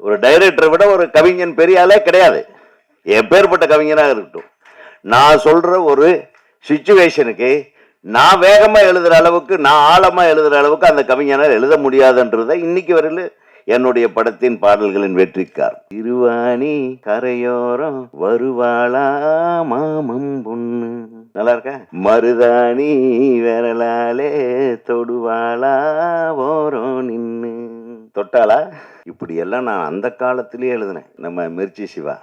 ஒரு டைரக்டரை விட ஒரு கவிஞன் பெரிய ஆளே கிடையாது. எப்பேற்பட்ட கவிஞனாக இருக்கட்டும். நான் சொல்கிற ஒரு சுச்சுவேஷனுக்கு நான் வேகமாக எழுதுகிற அளவுக்கு நான் ஆழமாக எழுதுகிற அளவுக்கு அந்த கவிஞனால் எழுத முடியாதுன்றதை இன்னைக்கு வரையில் என்னுடைய படத்தின் பாடல்களின் வெற்றிக்கார். திருவாணி கரையோரம் வருவாளா மாமம் பொண்ணு? நல்லா இருக்க? மருதாணி விரலாலே தொடுவாளா ஓரம் நின்று தொட்டாளா? இப்படி எல்லாம் நான் அந்த காலத்திலேயே எழுதினேன். நம்ம மிர்ச்சி சிவா.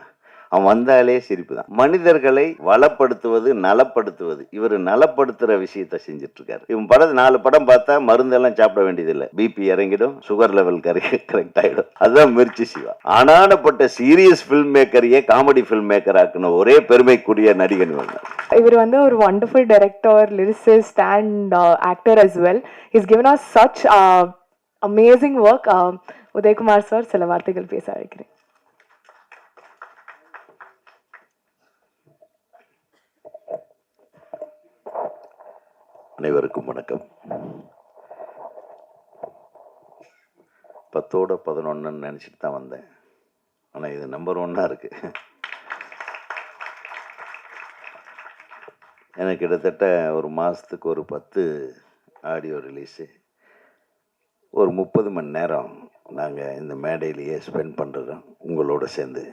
அவன் வந்தாலே சிரிப்பு தான் மனிதர்களை வளப்படுத்துவது நலப்படுத்துவது. இவர் நலப்படுத்துற விஷயத்த செஞ்சுட்டு இருக்காரு இவன் படம் நாலு படம் பார்த்தா மருந்தெல்லாம் சாப்பிட வேண்டியதில்லை. பிபி இறங்கிடும் சுகர் லெவல் கரெக்ட் ஆகிடும் அதுதான் மிர்ச்சி சிவா. அனாடப்பட்ட சீரியஸ் ஃபில்ம் மேக்கரையே காமெடி ஃபில்ம் மேக்கர் ஆக்குன ஒரே பெருமைக்குரிய நடிகன் தான். இவர் வந்து ஒரு wonderful director lyricist and actor as well is given us such amazing work Udhayakumar sir சில வார்த்தைகள் பேச அழைக்கிறேன். அனைவருக்கும் வணக்கம். பத்தோட பதினொன்றுன்னு நினச்சிட்டு தான் வந்தேன். ஆனால் இது நம்பர் ஒன்னாக இருக்கு. எனக்கு கிட்டத்தட்ட ஒரு மாதத்துக்கு ஒரு பத்து ஆடியோ ரிலீஸு ஒரு முப்பது மணி நேரம் நாங்கள் இந்த மேடையிலேயே ஸ்பெண்ட் பண்ணுறோம் உங்களோட சேர்ந்து.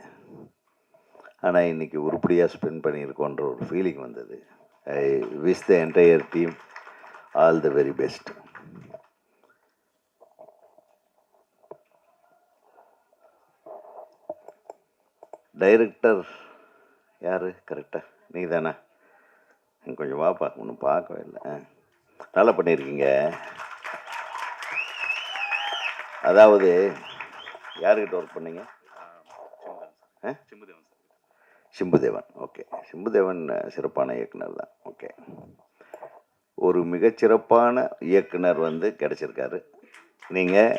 ஆனால் இன்னைக்கு உருப்படியாக ஸ்பெண்ட் பண்ணியிருக்கோன்ற ஒரு ஃபீலிங் வந்தது. I wish the entire team all the very best director யார்? கரெக்டாக நீ தானே கொஞ்சம் வாப்பா ஒன்றும் பார்க்கவே இல்லை. நல்லா பண்ணியிருக்கீங்க. அதாவது யாருக்கிட்ட ஒர்க் பண்ணீங்க? ஆ? சிம்புதேவன் ஓகே சிம்புதேவன். சிறப்பான இயக்குனர் தான். ஓகே ஒரு மிகச்சிறப்பான இயக்குனர் வந்து கிடைச்சிருக்காரு. நீங்கள்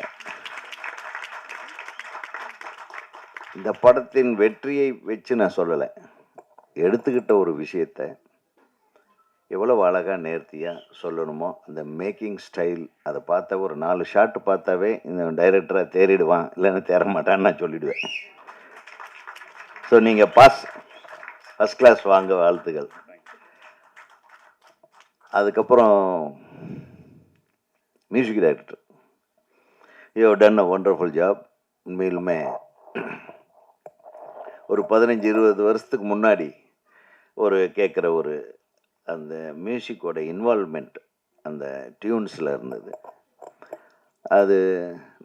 இந்த படத்தின் வெற்றியை வச்சு நான் சொல்லலை. எடுத்துக்கிட்ட ஒரு விஷயத்தை எவ்வளவு அழகாக நேர்த்தியாக சொல்லணுமோ அந்த மேக்கிங் ஸ்டைல் அதை பார்த்தா ஒரு நாலு ஷாட் பார்த்தாவே இந்த டைரக்டராக தேறிடுவான் இல்லைன்னா தேரமாட்டான்னு நான் சொல்லிடுவேன். ஸோ நீங்கள் பாஸ் ஃபஸ்ட் கிளாஸ் வாங்க வாழ்த்துக்கள். அதுக்கப்புறம் music director you done a wonderful job உண்மையிலுமே ஒரு பதினஞ்சு இருபது வருஷத்துக்கு முன்னாடி ஒரு கேட்குற ஒரு அந்த மியூசிக்கோட இன்வால்மெண்ட் அந்த டியூன்ஸில் இருந்தது. அது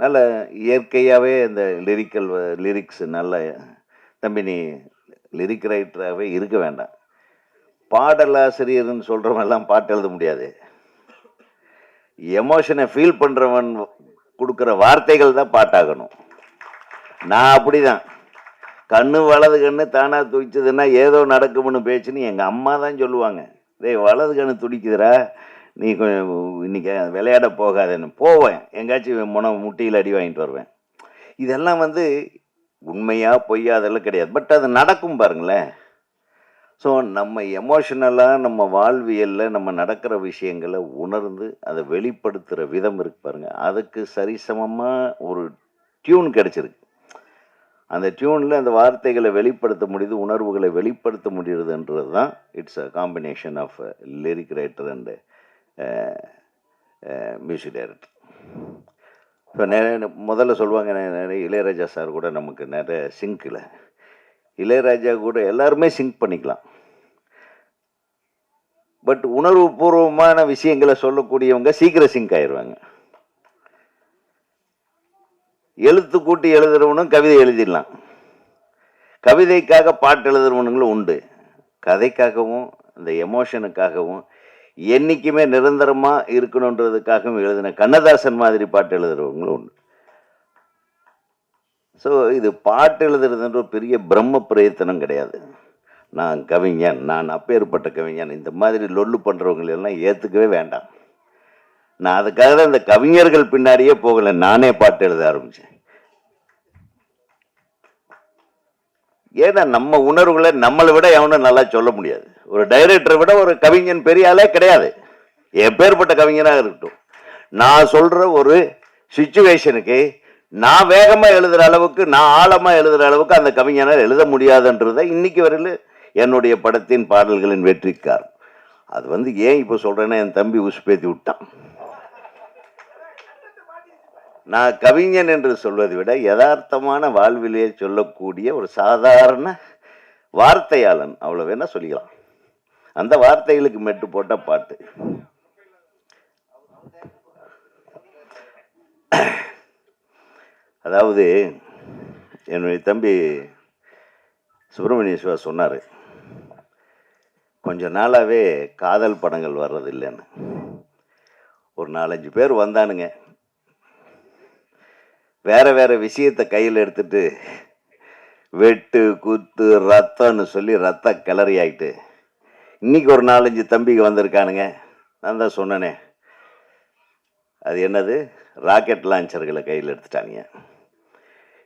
நல்ல இயற்கையாகவே இந்த லிரிக்கல் லிரிக்ஸ் நல்ல தம்பி நீ லிரிக் ரைட்டராகவே இருக்க வேண்டாம். பாடலாசிரியர்னு சொல்கிறவன் பாட்டு எழுத முடியாது. எமோஷனை ஃபீல் பண்ணுறவன் கொடுக்குற வார்த்தைகள் தான் பாட்டாகணும். நான் அப்படி தான் கண்ணு வலது கண்ணு தானாக துடிச்சதுன்னா ஏதோ நடக்கும்னு பேச்சுன்னு எங்கள் அம்மா தான் சொல்லுவாங்க. டேய் வலது கண்ணு துடிக்குதுடா. நீ கொஞ்சம் இன்றைக்கி விளையாட போகாதேன்னு. போவேன். எங்காச்சும் முனை முட்டியில் அடி வாங்கிட்டு வருவேன். இதெல்லாம் வந்து உண்மையாக பொய்யா அதெல்லாம் கிடையாது. பட் அது நடக்கும் பாருங்களேன். ஸோ நம்ம எமோஷனலாக நம்ம வாழ்வியலில் நம்ம நடக்கிற விஷயங்களை உணர்ந்து அதை வெளிப்படுத்துகிற விதம் இருக்கு பாருங்கள் அதுக்கு சரிசமமாக ஒரு டியூன் கிடச்சிருக்கு. அந்த டியூனில் அந்த வார்த்தைகளை வெளிப்படுத்த முடியுது உணர்வுகளை வெளிப்படுத்த முடியுதுன்றது தான் it's a combination of lyric writer and music director இப்போ நிறைய முதல்ல சொல்லுவாங்க நெ- நிறைய இளையராஜா சார் கூட நமக்கு நிறைய சிங்கில் இளையராஜா கூட எல்லாருமே சிங்க் பண்ணிக்கலாம். பட் உணர்வுபூர்வமான விஷயங்களை சொல்லக்கூடியவங்க சீக்கிரம் சிங்க் ஆயிடுவாங்க. எழுத்து கூட்டி எழுதுறவனும் கவிதை எழுதிடலாம். கவிதைக்காக பாட்டு எழுதுறவனுங்களும் உண்டு. கதைக்காகவும் இந்த எமோஷனுக்காகவும் என்னைக்குமே நிரந்தரமாக இருக்கணுன்றதுக்காகவும் எழுதின கண்ணதாசன் மாதிரி பாட்டு எழுதுறவங்களும் உண்டு. ஸோ இது பாட்டு எழுதுறதுன்ற ஒரு பெரிய பிரம்ம பிரயத்தனம் கிடையாது. நான் கவிஞன் நான் அப்பேற்பட்ட கவிஞன் இந்த மாதிரி லொல்லு பண்ணுறவங்களெல்லாம் ஏற்றுக்கவே வேண்டாம். நான் அதுக்காக தான் இந்த கவிஞர்கள் பின்னாடியே போகல. நானே பாட்டு எழுத ஆரம்பிச்சேன். ஏன்னா நம்ம உணர்வுகளை நம்மளை விட எவனும் நல்லா சொல்ல முடியாது. ஒரு டைரக்டரை விட ஒரு கவிஞன் பெரிய ஆளே கிடையாது. எப்பேற்பட்ட கவிஞனாக இருக்கட்டும். நான் சொல்கிற ஒரு சுச்சுவேஷனுக்கு நான் வேகமாக எழுதுகிற அளவுக்கு நான் ஆழமாக எழுதுகிற அளவுக்கு அந்த கவிஞனால் எழுத முடியாதுன்றதை இன்னைக்கு வரையில் என்னுடைய படத்தின் பாடல்களின் வெற்றிக்கார் அது வந்து ஏன் இப்போ சொல்கிறேன்னா என் தம்பி உசுப்பேத்தி விட்டான். நான் கவிஞன் என்று சொல்வதை விட யதார்த்தமான வாழ்விலே சொல்லக்கூடிய ஒரு சாதாரண வார்த்தையாளன் அவ்வளோ வேணால் சொல்லிக்கலாம்? அந்த வார்த்தைகளுக்கு மெட்டு போட்ட பாட்டு. அதாவது என்னுடைய தம்பி சுப்பிரமணிய சிவா சொன்னார் கொஞ்ச நாளாகவே காதல் படங்கள் வர்றதில்லைன்னு. ஒரு நாலஞ்சு பேர் வந்தானுங்க. வேற வேற விஷயத்தை கையில் எடுத்துட்டு வெட்டு குத்து ரத்தம்னு சொல்லி ரத்த கிளறி ஆகிட்டு இன்னைக்கு ஒரு நாலஞ்சு தம்பிக்கு வந்திருக்கானுங்க. நான் தான் சொன்னனே. அது என்னது? ராக்கெட் லான்ச்சர்களை கையில் எடுத்துட்டானுங்க.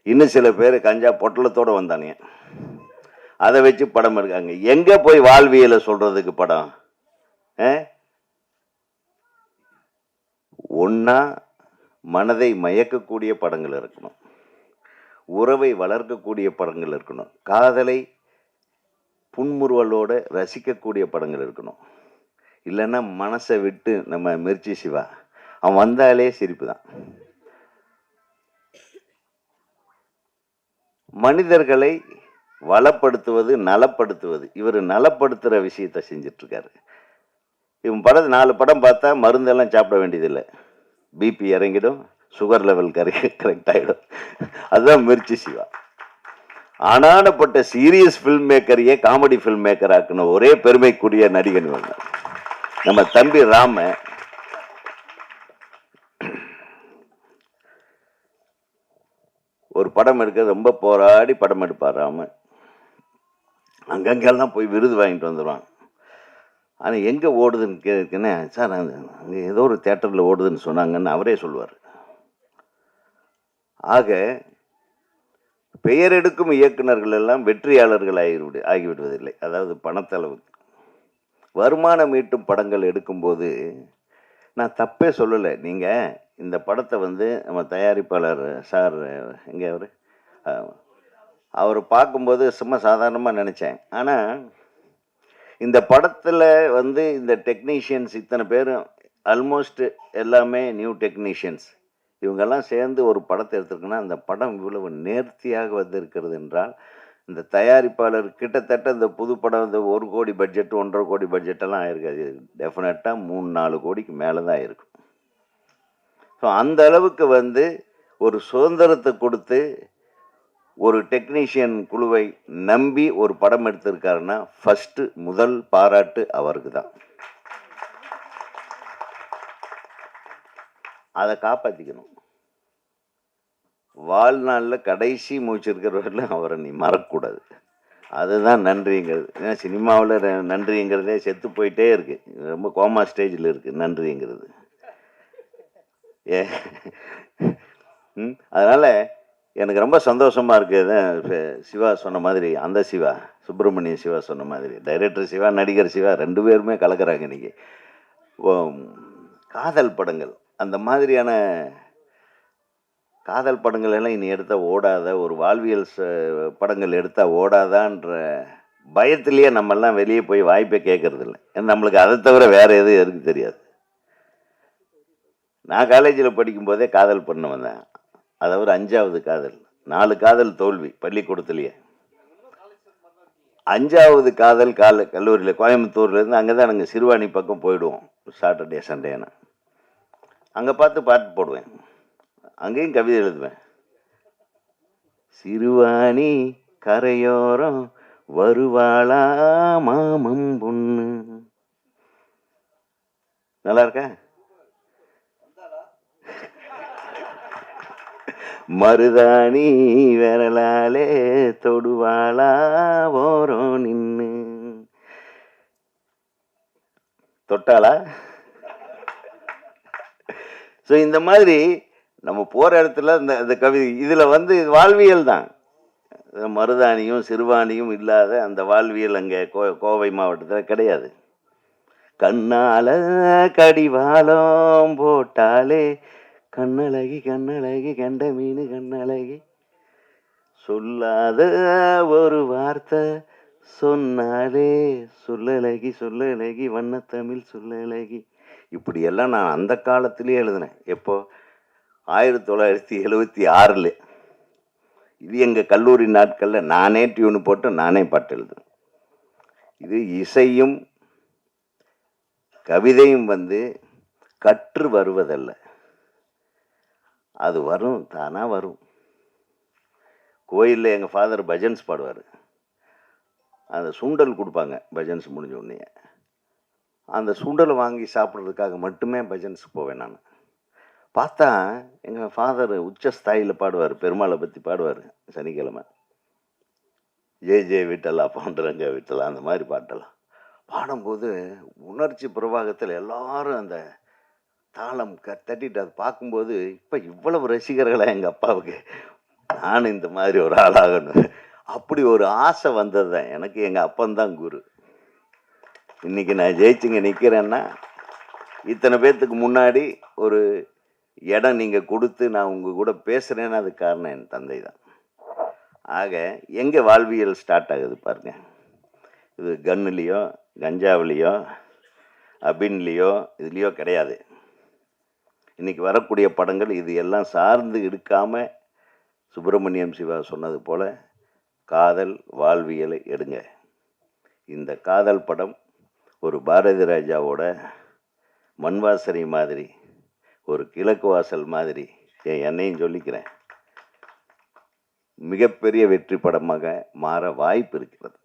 இன்னும் சில பேர் கஞ்சா பொட்டலத்தோடு வந்தானுங்க. அதை வச்சு படம் எடுக்காங்க. எங்கே போய் வாழ்வியலை சொல்கிறதுக்கு படம்? ஒன்றா மனதை மயக்கக்கூடிய படங்கள் இருக்கணும். உறவை வளர்க்கக்கூடிய படங்கள் இருக்கணும். காதலை புன்முறுவலோடு ரசிக்கக்கூடிய படங்கள் இருக்கணும். இல்லைன்னா மனசை விட்டு நம்ம மிர்ச்சி சிவா. அவன் வந்தாலே சிரிப்பு தான். மனிதர்களை வளப்படுத்துவது நலப்படுத்துவது. இவர் நலப்படுத்துகிற விஷயத்த செஞ்சுட்டு இருக்காரு இவன் படம் நாலு படம் பார்த்தா மருந்தெல்லாம் சாப்பிட வேண்டியதில்லை. பிபி இறங்கிடும் சுகர் லெவல் கரெக்ட் கரெக்ட் ஆகிடும் அதுதான் மிர்ச்சி சிவா. ஆனானப்பட்ட சீரியஸ் ஃபில்ம் மேக்கரையே காமெடி ஃபில்ம் மேக்கர் ஆக்கின ஒரே பெருமைக்குரிய நடிகன் இவன் நம்ம தம்பி ராம ஒரு படம் எடுக்க ரொம்ப போராடி படம் எடுப்பார் ராம அங்கங்கெல்லாம் போய் விருது வாங்கிட்டு வந்துடுவான் ஆனால் எங்கே ஓடுதுன்னு கேட்குன்னு சார் அங்கே ஏதோ ஒரு தேட்டரில் ஓடுதுன்னு சொன்னாங்கன்னு அவரே சொல்லுவார். ஆக பெயர் எடுக்கும் இயக்குனர்கள் எல்லாம் வெற்றியாளர்கள் ஆகிவிடு ஆகிவிடுவதில்லை. அதாவது பணத்தளவுக்கு. வருமானம் ஈட்டும் படங்கள் எடுக்கும்போது நான் தப்பே சொல்லலை. நீங்கள் இந்த படத்தை வந்து நம்ம தயாரிப்பாளர் சார் எங்கே அவர்? அவர் பார்க்கும்போது சும்மா சாதாரணமாக நினச்சேன். ஆனால் இந்த படத்தில் வந்து இந்த டெக்னீஷியன்ஸ் இத்தனை பேரும் ஆல்மோஸ்ட் எல்லாமே நியூ டெக்னீஷியன்ஸ் இவங்கெல்லாம் சேர்ந்து ஒரு படத்தை எடுத்திருக்குன்னா அந்த படம் இவ்வளவு நேர்த்தியாக வந்திருக்கிறது என்றால் இந்த தயாரிப்பாளர் கிட்டத்தட்ட இந்த புது படம் இந்த ஒரு கோடி பட்ஜெட் ஒன்றரை கோடி பட்ஜெட்டெல்லாம் ஆயிருக்காது. டெஃபினட்டாக மூணு நாலு கோடிக்கு மேலே தான் இருக்கும். ஸோ அந்த அளவுக்கு வந்து ஒரு சுதந்திரத்தை கொடுத்து ஒரு டெக்னீஷியன் குழுவை நம்பி ஒரு படம் எடுத்திருக்காருன்னா ஃபஸ்ட்டு முதல் பாராட்டு அவருக்கு தான் அதை காப்பாற்றிக்கணும் வாழ்நாளில் கடைசி மூச்சிருக்கிறவர்கள் அவரை நீ மறக்கக்கூடாது. அதுதான் நன்றிங்கிறது. ஏன்னா சினிமாவில் நன்றிங்கிறதே செத்து போயிட்டே இருக்கு. ரொம்ப கோமா ஸ்டேஜில் இருக்குது நன்றிங்கிறது. ஏ ம், எனக்கு ரொம்ப சந்தோஷமாக இருக்குது சிவா சொன்ன மாதிரி அந்த சிவா சுப்பிரமணிய சிவா சொன்ன மாதிரி டைரக்டர் சிவா நடிகர் சிவா ரெண்டு பேருமே கலக்கிறாங்க இன்றைக்கி காதல் படங்கள். அந்த மாதிரியான காதல் படங்கள் எல்லாம் இனி எடுத்தால் ஓடாத ஒரு வாழ்வியல் படங்கள் எடுத்தால் ஓடாதான்ற பயத்திலேயே நம்மெல்லாம் வெளியே போய் வாய்ப்பை கேட்கறது இல்லை ஏன்னா நம்மளுக்கு அதை தவிர வேறு எதுவும் எதுக்கு தெரியாது. நான் காலேஜில் படிக்கும்போதே காதல் பண்ண வந்தேன் அதாவது ஒரு அஞ்சாவது காதல். நாலு காதல் தோல்வி பள்ளிக்கூடத்துலேயே. அஞ்சாவது காதல் கால கல்லூரியில் கோயம்புத்தூர்லேருந்து அங்கே தான் நாங்கள் சிறுவாணி பக்கம் போயிடுவோம். சாட்டர்டே சண்டேன்னு அங்கே பார்த்து பாட்டு போடுவேன். அங்கேயும் கவிதை எழுதுவேன். சிறுவாணி கரையோரம் வருவாளா மாமம் பொண்ணு. நல்லா இருக்கா? மருதாணி விரலாலே தொடுவாளா போறோம் நின்னு. தொட்டாளா? ஸோ இந்த மாதிரி நம்ம போகிற இடத்துல இந்த இந்த கவிதை இதில் வந்து இது வாழ்வியல் தான். மருதாணியும் சிறுவாணியும் இல்லாத அந்த வாழ்வியல் அங்கே கோ கோவை மாவட்டத்தில் கிடையாது. கண்ணால கடிவாளம் போட்டாலே கண்ணழகி கண்ணழகி கண்ட மீன் கண்ணழகி. சொல்லாத ஒரு வார்த்தை சொன்னாலே சொல்லழகி சொல்லழகி வண்ணத்தமிழ் சொல்லழகி. இப்படியெல்லாம் நான் அந்த காலத்திலே எழுதினேன். எப்போ? ஆயிரத்தி தொள்ளாயிரத்தி எழுபத்தி ஆறில். இது எங்கள் கல்லூரி நாட்களில் நானே டியூன் போட்டு நானே பாட்டு எழுதுனேன். இது இசையும் கவிதையும் வந்து கற்று வருவதல்ல. அது வரும் தானாக வரும். கோயிலில் எங்கள் ஃபாதர் பஜன்ஸ் பாடுவார். அந்த சுண்டல் கொடுப்பாங்க பஜன்ஸ் முடிஞ்ச உடனே. அந்த சுண்டலை வாங்கி சாப்பிட்றதுக்காக மட்டுமே பஜன்ஸ் போவேன் நான். பார்த்தா எங்கள் ஃபாதர் உச்ச ஸ்தாயில் பாடுவார் பெருமாளை பற்றி பாடுவார் சனிக்கிழமை. ஜே ஜே விட்டலா பாண்டுரங்க விட்டலா அந்த மாதிரி பாட்டெல்லாம். பாடும்போது உணர்ச்சி பிரவாகத்தில் எல்லாரும் அந்த தாளம் க தட்டிட்டு அதை பார்க்கும்போது இப்போ இவ்வளவு ரசிகர்களா எங்கள் அப்பாவுக்கு? நான் இந்த மாதிரி ஒரு ஆளாகணும். அப்படி ஒரு ஆசை வந்தது தான். எனக்கு எங்கள் அப்பந்தான் குரு. இன்னைக்கு நான் ஜெயிச்சுங்க நிற்கிறேன்னா இத்தனை பேர்த்துக்கு முன்னாடி ஒரு இடம் நீங்கள் கொடுத்து நான் உங்கள் கூட பேசுகிறேன்னு அது காரணம் என் தந்தை தான். ஆக எங்கே வாழ்வியல் ஸ்டார்ட் ஆகுது பாருங்கள் இது கன்னுலேயோ கஞ்சாவிலேயோ அபின்லேயோ இதுலேயோ கிடையாது. இன்றைக்கி வரக்கூடிய படங்கள் இது எல்லாம் சார்ந்து இருக்காமல் சுப்பிரமணியம் சிவா சொன்னது போல் காதல் வாழ்வியலை எடுங்க. இந்த காதல் படம் ஒரு பாரதி ராஜாவோட மண்வாசனை மாதிரி ஒரு கிழக்கு வாசல் மாதிரி என் என்னையும் சொல்லிக்கிறேன். மிகப்பெரிய வெற்றி படமாக மாற வாய்ப்பு இருக்கிறது.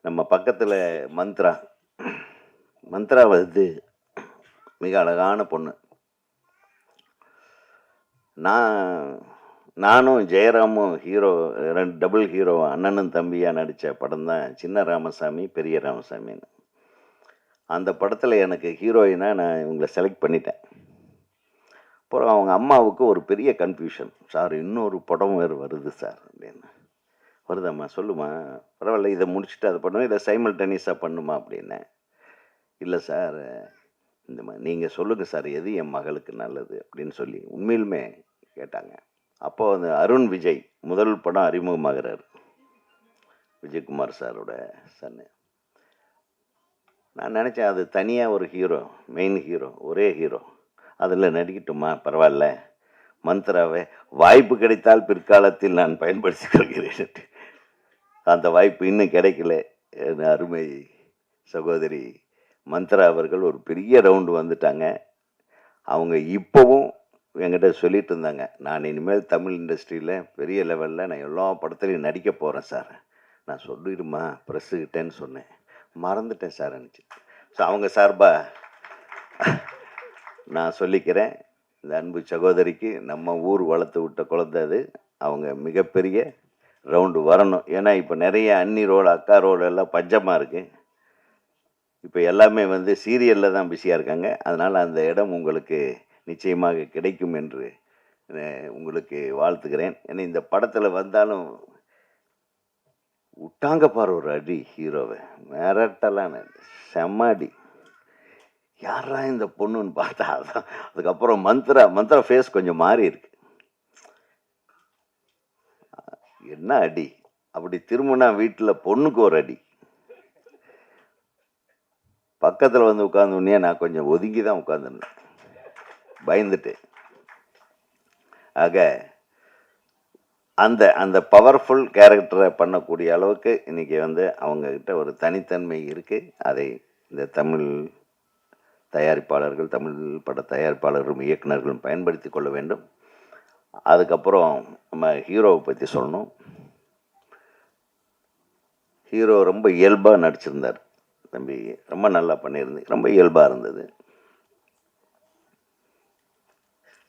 நம்ம பக்கத்தில் மந்த்ரா. மந்த்ரா வந்து மிக அழகான பொண்ணு. நான் நானும் ஜெயராமும் ஹீரோ ரெண்டு டபுள் ஹீரோ அண்ணனும் தம்பியாக நடித்த படம் தான் சின்ன ராமசாமி பெரிய ராமசாமின்னு. அந்த படத்தில் எனக்கு ஹீரோயினாக நான் இவங்களை செலக்ட் பண்ணிட்டேன். அப்புறம் அவங்க அம்மாவுக்கு ஒரு பெரிய கன்ஃபியூஷன் சார் இன்னொரு படம் வேறு வருது சார் அப்படின்னு. வருதாம்மா சொல்லுமா பரவாயில்ல இதை முடிச்சுட்டு அதை பண்ணுவோம். இதை சைமல்டேனியஸாக பண்ணுமா அப்படின்னேன். இல்லை சார் இந்த மாதிரி நீங்கள் சொல்லுங்கள் சார் எது என் மகளுக்கு நல்லது அப்படின்னு சொல்லி உண்மையிலுமே கேட்டாங்க. அப்போ அந்த அருண் விஜய் முதல் படம் அறிமுகமாகிறார். விஜயகுமார் சாரோட சன்னு. நான் நினச்சேன் அது தனியாக ஒரு ஹீரோ மெயின் ஹீரோ ஒரே ஹீரோ. அதில் நடிக்கட்டுமா? பரவாயில்ல. மந்த்ராவை வாய்ப்பு கிடைத்தால் பிற்காலத்தில் நான் பயன்படுத்திக் கொள்கிறேன். அந்த வாய்ப்பு இன்னும் கிடைக்கல. என் அருமை சகோதரி மந்த்ரா அவர்கள் ஒரு பெரிய ரவுண்டு வந்துட்டாங்க. அவங்க இப்போவும் என்கிட்ட சொல்லிட்டு இருந்தாங்க. நான் இனிமேல் தமிழ் இண்டஸ்ட்ரியில் பெரிய லெவலில் நான் எல்லா படத்துலையும் நடிக்க போகிறேன் சார். நான் சொல்லிடுமா? ப்ரெஸ்ஸுக்கிட்டேன்னு சொன்னேன். மறந்துட்டேன் சார் நினச்சி ஸோ அவங்க சார்பாக நான் சொல்லிக்கிறேன். இந்த அன்பு சகோதரிக்கு நம்ம ஊர் வளர்த்து விட்ட குழந்தை அது. அவங்க மிகப்பெரிய ரவுண்டு வரணும். ஏன்னா இப்போ நிறைய அன்னி ரோல் அக்கா ரோல் எல்லாம் பஞ்சமாக இருக்குது இப்போ எல்லாமே வந்து சீரியலில் தான் பிஸியாக இருக்காங்க. அதனால் அந்த இடம் உங்களுக்கு நிச்சயமாக கிடைக்கும் என்று உங்களுக்கு வாழ்த்துக்கிறேன் ஏன்னா இந்த படத்தில் வந்தாலும் விட்டாங்க பாரு ஒரு அடி ஹீரோவை. மிரட்டலான செம்ம அடி யாரா இந்த பொண்ணுன்னு பார்த்தா அதான். அதுக்கப்புறம் மந்த்ரா மந்த்ரா ஃபேஸ் கொஞ்சம் மாறி இருக்கு. என்ன அடி? அப்படி திரும்பினா வீட்டில் பொண்ணுக்கு ஒரு அடி. பக்கத்தில் வந்து உட்கார்ந்த உடனே நான் கொஞ்சம் ஒதுங்கி தான் உட்காந்துருந்தேன் பயந்துட்டேன். ஆக அந்த அந்த பவர்ஃபுல் கேரக்டரை பண்ணக்கூடிய அளவுக்கு இன்றைக்கி வந்து அவங்கக்கிட்ட ஒரு தனித்தன்மை இருக்குது அதை இந்த தமிழ் தயாரிப்பாளர்கள் தமிழ் பட தயாரிப்பாளர்களும் இயக்குனர்களும் பயன்படுத்தி கொள்ள வேண்டும். அதுக்கப்புறம் நம்ம ஹீரோவை பற்றி சொல்லணும். ஹீரோ ரொம்ப இயல்பாக நடிச்சிருந்தார். தம்பி ரொம்ப நல்லா பண்ணியிருந்தேன் ரொம்ப இயல்பாக இருந்தது.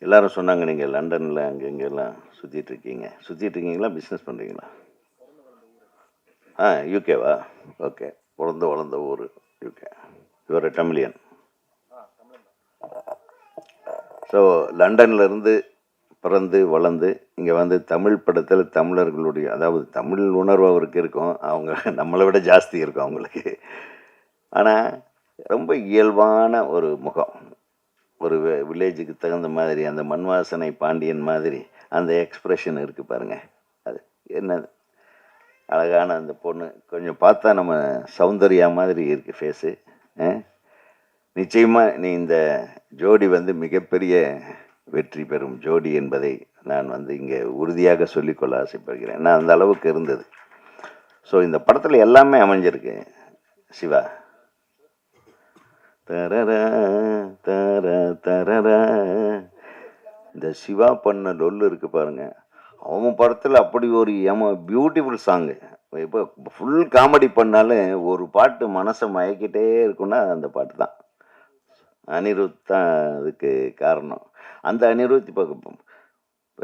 எல்லாரும் சொன்னாங்க நீங்கள் லண்டனில் அங்கே இங்கெல்லாம் சுற்றிட்டு இருக்கீங்க. சுற்றிட்டு இருக்கீங்களா பிஸ்னஸ் பண்ணுறீங்களா ஆ யூகேவா ஓகே பிறந்து வளர்ந்த ஊர் யூகே இவர் டமிலியன் ஸோ லண்டன்லேருந்து பிறந்து வளர்ந்து இங்கே வந்து தமிழ் படத்தில் தமிழர்களுடைய அதாவது தமிழ் உணர்வு அவருக்கு இருக்கும். அவங்க நம்மளை விட ஜாஸ்தி இருக்கும் அவங்களுக்கு. ஆனால் ரொம்ப இயல்பான ஒரு முகம். ஒரு வில்லேஜுக்கு தகுந்த மாதிரி அந்த மண் வாசனை பாண்டியன் மாதிரி அந்த எக்ஸ்ப்ரெஷன் இருக்குது பாருங்கள் அது என்னது? அழகான அந்த பொண்ணு. கொஞ்சம் பார்த்தா நம்ம சௌந்தர்யா மாதிரி இருக்குது ஃபேஸு நிச்சயமாக நீ இந்த ஜோடி வந்து மிகப்பெரிய வெற்றி பெறும் ஜோடி என்பதை நான் வந்து இங்கே உறுதியாக சொல்லிக்கொள்ள ஆசைப்படுகிறேன். ஏன்னா அந்த அளவுக்கு இருந்தது. ஸோ இந்த படத்தில் எல்லாமே அமைஞ்சிருக்கு சிவா. தரரா தர தரர. இந்த சிவா பண்ண லொல்லு இருக்கு பாருங்க. அவன் படத்தில் அப்படி ஒரு ஏமா பியூட்டிஃபுல் சாங்கு இப்போ ஃபுல் காமெடி பண்ணாலும் ஒரு பாட்டு மனசை மயக்கிட்டே இருக்குன்னா அந்த பாட்டு தான். அனிருத் தான் அதுக்கு காரணம். அந்த அனிருத் இப்போ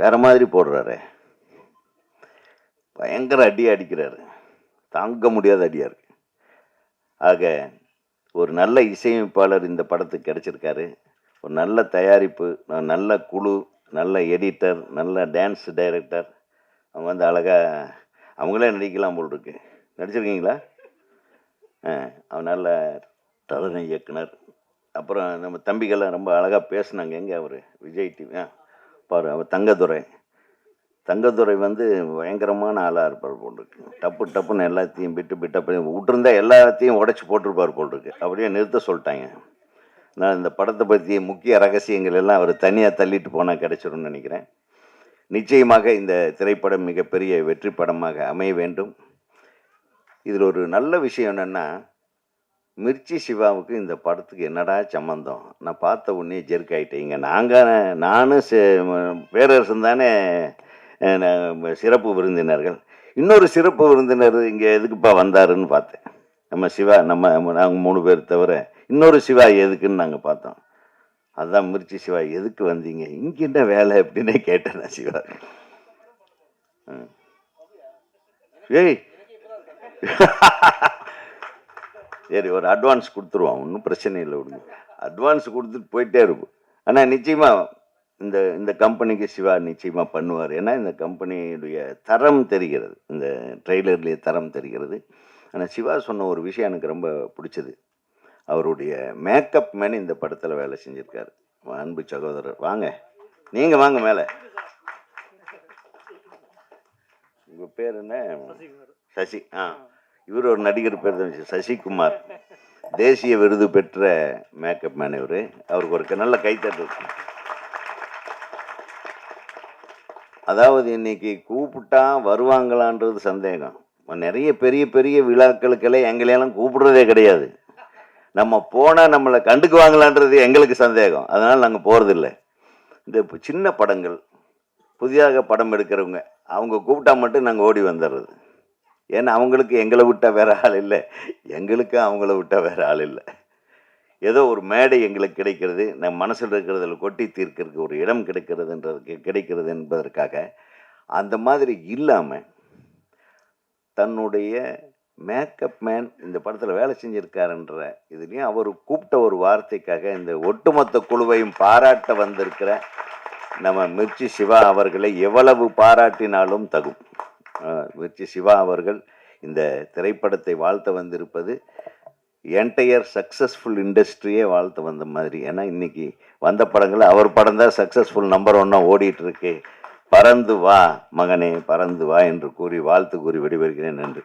வேற மாதிரி போடுறாரு. பயங்கர அடி அடிக்கிறாரு. தாங்க முடியாத அடியாக இருக்கு. ஆக ஒரு நல்ல இசையமைப்பாளர் இந்த படத்துக்கு கிடைச்சிருக்காரு. ஒரு நல்ல தயாரிப்பு ந- நல்ல குழு நல்ல எடிட்டர் நல்ல டான்ஸ் டைரக்டர். அவங்க வந்து அழகாக அவங்களே நடிக்கலாம் போல் இருக்கு. நடிச்சிருக்கீங்களா? ஆ அவன் நல்ல தலைமை இயக்குனர். அப்புறம் நம்ம தம்பிகள்லாம் ரொம்ப அழகாக பேசினாங்க. எங்கே அவர்? விஜய் டிவி ஆ? பாரு அவர் தங்கதுரை. தங்கத்துறை வந்து பயங்கரமான ஆளாக இருப்பார் போல் இருக்கு. டப்பு டப்புன்னு எல்லாத்தையும் பிட்டு பிட்டு அப்படி விட்டுருந்தா எல்லாத்தையும் உடைச்சி போட்டிருப்பார் போல் இருக்கு. அப்படியே நிறுத்த சொல்லிட்டாங்க. நான் இந்த படத்தை பற்றி முக்கிய ரகசியங்கள் எல்லாம் அவர் தனியாக தள்ளிட்டு போனால் கிடைச்சிரும்னு நினைக்கிறேன். நிச்சயமாக இந்த திரைப்படம் மிகப்பெரிய வெற்றி படமாக அமைய வேண்டும். இதில் ஒரு நல்ல விஷயம் என்னென்னா மிர்ச்சி சிவாவுக்கு இந்த படத்துக்கு என்னடா சம்மந்தம் நான் பார்த்த உடனே ஜெர்க் ஆகிட்டீங்க நாங்கள் நானும் சே பேரரசன் தானே சிறப்பு விருந்தினர்கள். இன்னொரு சிறப்பு விருந்தினர் இங்கே எதுக்குப்பா வந்தாருன்னு பார்த்தேன். நம்ம சிவா நம்ம நாங்கள் மூணு பேர் தவிர இன்னொரு சிவா எதுக்குன்னு நாங்கள் பார்த்தோம். அதுதான் முறிச்சி சிவா எதுக்கு வந்தீங்க? இங்கே என்ன வேலை அப்படின்னு கேட்டேன் நான் சிவா ஏய். சரி ஒரு அட்வான்ஸ் கொடுத்துருவோம். ஒன்றும் பிரச்சனை இல்லை விடுங்க. அட்வான்ஸ் கொடுத்துட்டு போயிட்டே இருக்கும் ஆனால் நிச்சயமாக இந்த இந்த கம்பெனிக்கு சிவா நிச்சயமாக பண்ணுவார். ஏன்னா இந்த கம்பெனியுடைய தரம் தெரிகிறது. இந்த ட்ரெய்லர்லேயே தரம் தெரிகிறது. ஆனால் சிவா சொன்ன ஒரு விஷயம் எனக்கு ரொம்ப பிடிச்சது. அவருடைய மேக்கப் மேன் இந்த படத்தில் வேலை செஞ்சுருக்காரு. அன்பு சகோதரர். வாங்க. நீங்கள் வாங்க மேலே. உங்கள் பேர் என்ன? சசி. ஆ. இவர் ஒரு நடிகர் பேர் தான் சசிகுமார். தேசிய விருது பெற்ற மேக்கப் மேன் இவர். அவருக்கு ஒரு நல்ல கைத்தட்டு இருக்கு. அதாவது இன்னைக்கு கூப்பிட்டா வருவாங்களான்றது சந்தேகம். நிறைய பெரிய பெரிய விழாக்களுக்கெல்லாம் எங்களையெல்லாம் கூப்பிடுறதே கிடையாது. நம்ம போனால் நம்மளை கண்டுக்குவாங்களான்றது எங்களுக்கு சந்தேகம். அதனால் நாங்கள் போகிறதில்ல இந்த சின்ன படங்கள் புதிதாக படம் எடுக்கிறவங்க அவங்க கூப்பிட்டா மட்டும் நாங்கள் ஓடி வந்துடுறது ஏன்னா அவங்களுக்கு எங்களை விட்டால் வேற ஆள் இல்லை. எங்களுக்கு அவங்கள விட்டால் வேற ஆள் இல்லை. ஏதோ ஒரு மேடை எங்களுக்கு கிடைக்கிறது நம் மனசில் இருக்கிறதில் கொட்டி தீர்க்கறதுக்கு ஒரு இடம் கிடைக்கிறதுன்றதுக்கு கிடைக்கிறது என்பதற்காக அந்த மாதிரி இல்லாமல் தன்னுடைய மேக்கப் மேன் இந்த படத்தில் வேலை செஞ்சுருக்காருன்ற இதுலேயும் அவர் கூப்பிட்ட ஒரு வார்த்தைக்காக இந்த ஒட்டுமொத்த குழுவையும் பாராட்ட வந்திருக்கிற நம்ம மிர்ச்சி சிவா அவர்களை எவ்வளவு பாராட்டினாலும் தகும். மிர்ச்சி சிவா அவர்கள் இந்த திரைப்படத்தை வாழ்த்த வந்திருப்பது என்டையர் சக்ஸஸ்ஃபுல் இண்டஸ்ட்ரியே வாழ்த்து வந்த மாதிரி. ஏன்னா இன்னைக்கு வந்த படங்கள் அவர் படம் தான் சக்ஸஸ்ஃபுல் நம்பர் ஒன்னாக ஓடிட்டு இருக்கு பறந்து வா மகனே பறந்து வா என்று கூறி வாழ்த்து கூறி விடைபெறுகிறேன். நன்றி.